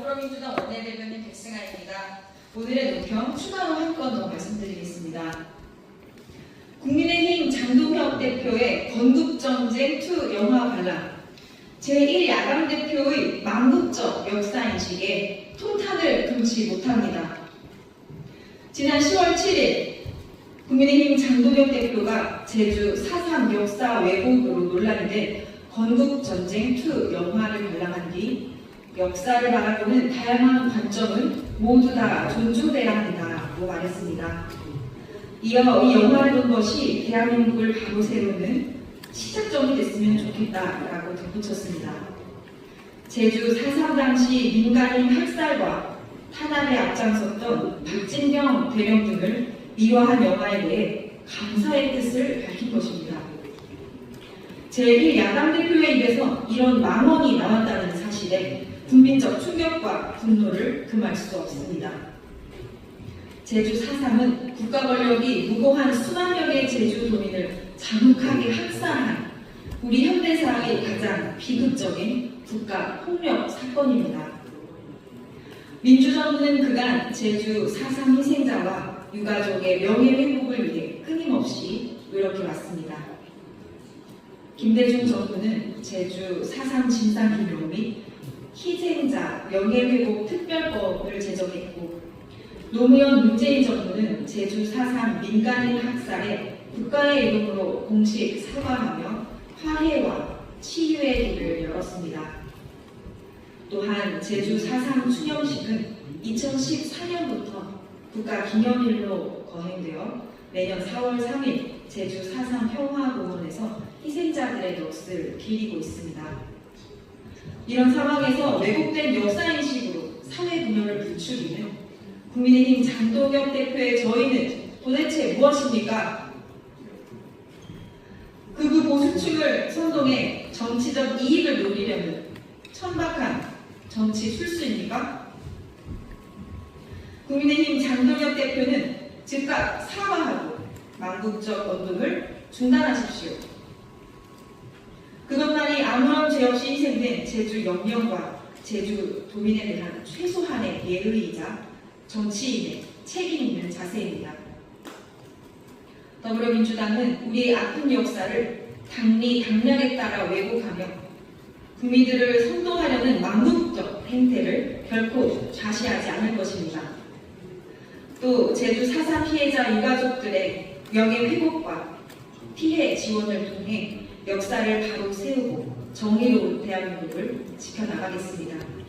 더불어민주당 원내대변인 백승아입니다. 오늘의 논평 추가로 한 건 더 말씀드리겠습니다. 국민의힘 장동혁 대표의 건국전쟁 2 영화 관람 제1야당 대표의 망국적 역사인식에 통탄을 금치 못합니다. 지난 10월 7일 국민의힘 장동혁 대표가 제주 4.3 역사 왜곡으로 논란이 된 건국전쟁 2 영화를 관람한 뒤 역사를 바라보는 다양한 관점은 모두 다 존중돼야 한다고 말했습니다. 이어 이 영화를 본 것이 대한민국을 바로 세우는 시작점이 됐으면 좋겠다라고 덧붙였습니다. 제주 4.3 당시 민간인 학살과 탄압에 앞장섰던 박진경 대령 등을 미화한 영화에 대해 감사의 뜻을 밝힌 것입니다. 제1야당 대표의 입에서 이런 망언이 나왔다는 충격과 분노를 금할 수 없습니다. 제주 4.3은 국가 권력이 무고한 수만 명의 제주도민을 잔혹하게 학살한 우리 현대사의 가장 비극적인 국가 폭력 사건입니다. 민주정부는 그간 제주 4.3 희생자와 유가족의 명예회복을 위해 끊임없이 노력해왔습니다. 김대중 정부는 제주 4.3 진상규명 및 희생자 명예회복 특별법을 제정했고 노무현 문재인 정부는 제주 4.3 민간인 학살에 국가의 이름으로 공식 사과하며 화해와 치유의 길을 열었습니다. 또한 제주 4.3 추념식은 2014년부터 국가 기념일로 거행되어 매년 4월 3일 제주 4.3 평화공원에서 희생자들의 넋을 기리고 있습니다. 이런 상황에서 왜곡된 역사인식으로 사회 분열을 부추기는 국민의힘 장동혁 대표의 저희는 도대체 무엇입니까? 극우 보수층을 선동해 정치적 이익을 노리려는 천박한 정치 술수입니까? 국민의힘 장동혁 대표는 즉각 사과하고 망국적 언동을 중단하십시오. 죄 없이 희생된 제주 영령과 제주 도민에 대한 최소한의 예의이자 정치인의 책임 있는 자세입니다. 더불어민주당은 우리의 아픈 역사를 당리 당략에 따라 왜곡하며 국민들을 선동하려는 망국적 행태를 결코 좌시하지 않을 것입니다. 또 제주 사사 피해자 유가족들의 명예 회복과 피해 지원을 통해 역사를 바로 세우고 정의로운 대한민국을 지켜나가겠습니다.